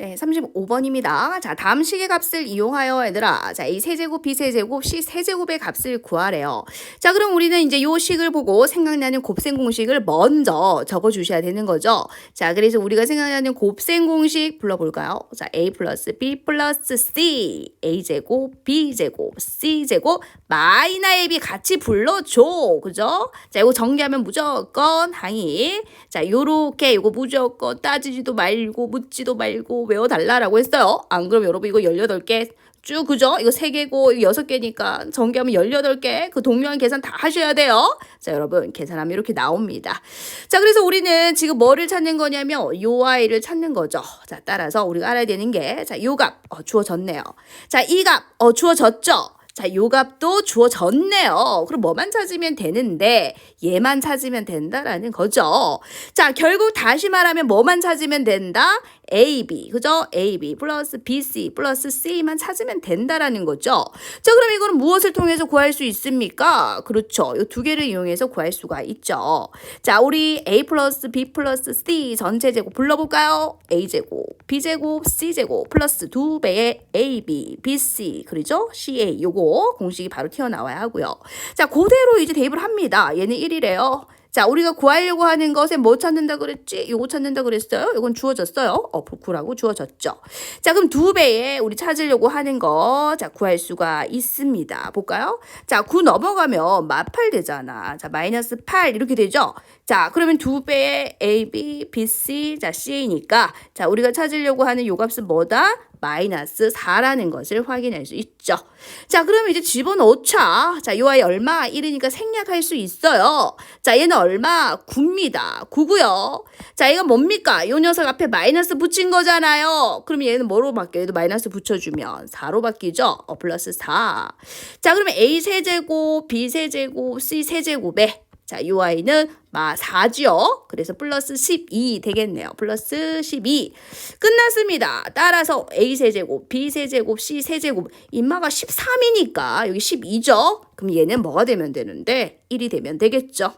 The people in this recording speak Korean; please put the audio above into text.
네, 35번입니다. 자, 다음 식의 값을 이용하여 얘들아. 자, A 세제곱, B 세제곱, C 세제곱의 값을 구하래요. 자, 그럼 우리는 이제 요 식을 보고 생각나는 곱셈 공식을 먼저 적어 주셔야 되는 거죠. 자, 그래서 우리가 생각나는 곱셈 공식 불러 볼까요? 자, A 플러스 B 플러스 C. A 제곱, B 제곱, C 제곱, 마이너 AB 같이 불러 줘. 그죠? 자, 이거 정리하면 무조건 항이. 자, 요렇게 이거 무조건 따지지도 말고 묻지도 말고 외워달라라고 했어요. 안 그럼 여러분 이거 18개 쭉 그죠? 이거 3개고 이거 6개니까 전개하면 18개 그 동료한 계산 다 하셔야 돼요. 자 여러분 계산하면 이렇게 나옵니다. 자 그래서 우리는 지금 뭐를 찾는 거냐면 요 아이를 찾는 거죠. 자 따라서 우리가 알아야 되는 게자 요 값 어, 주어졌네요. 자이 값 어, 주어졌죠. 자, 요 값도 주어졌네요. 그럼 뭐만 찾으면 되는데 얘만 찾으면 된다라는 거죠. 자, 결국 다시 말하면 뭐만 찾으면 된다? A, B, 그죠? A, B 플러스 B, C 플러스 C만 찾으면 된다라는 거죠. 자, 그럼 이거는 무엇을 통해서 구할 수 있습니까? 그렇죠. 이 두 개를 이용해서 구할 수가 있죠. 자, 우리 A 플러스 B 플러스 C 전체 제곱 불러볼까요? A 제곱, B 제곱, C 제곱 플러스 두 배의 A, B, B, C 그러죠? C, A 요거 공식이 바로 튀어나와야 하고요. 자, 그대로 이제 대입을 합니다. 얘는 1이래요. 자, 우리가 구하려고 하는 것에 뭐 찾는다 그랬지? 요거 찾는다 그랬어요? 요건 주어졌어요. 어, 구라고 주어졌죠. 자, 그럼 두 배에 우리 찾으려고 하는 거, 자, 구할 수가 있습니다. 볼까요? 자, 9 넘어가면 마팔 되잖아. 자, 마이너스 8 이렇게 되죠? 자, 그러면 두 배의 A, B, B, C, 자, C니까, 자, 우리가 찾으려고 하는 요 값은 뭐다? 마이너스 4라는 것을 확인할 수 있죠. 자, 그러면 이제 집어넣자. 자, 요 아이 얼마? 1이니까 생략할 수 있어요. 자, 얘는 얼마? 9입니다. 9고요. 자, 이건 뭡니까? 요 녀석 앞에 마이너스 붙인 거잖아요. 그럼 얘는 뭐로 바뀌어요? 얘도 마이너스 붙여주면 4로 바뀌죠? 어, 플러스 4. 자, 그러면 A 세제곱, B 세제곱, C 세제곱에 자, 요 아이는 마 4죠. 그래서 플러스 12 되겠네요. 플러스 12. 끝났습니다. 따라서 A 세제곱, B 세제곱, C 세제곱. 인마가 13이니까 여기 12죠. 그럼 얘는 뭐가 되면 되는데 1이 되면 되겠죠.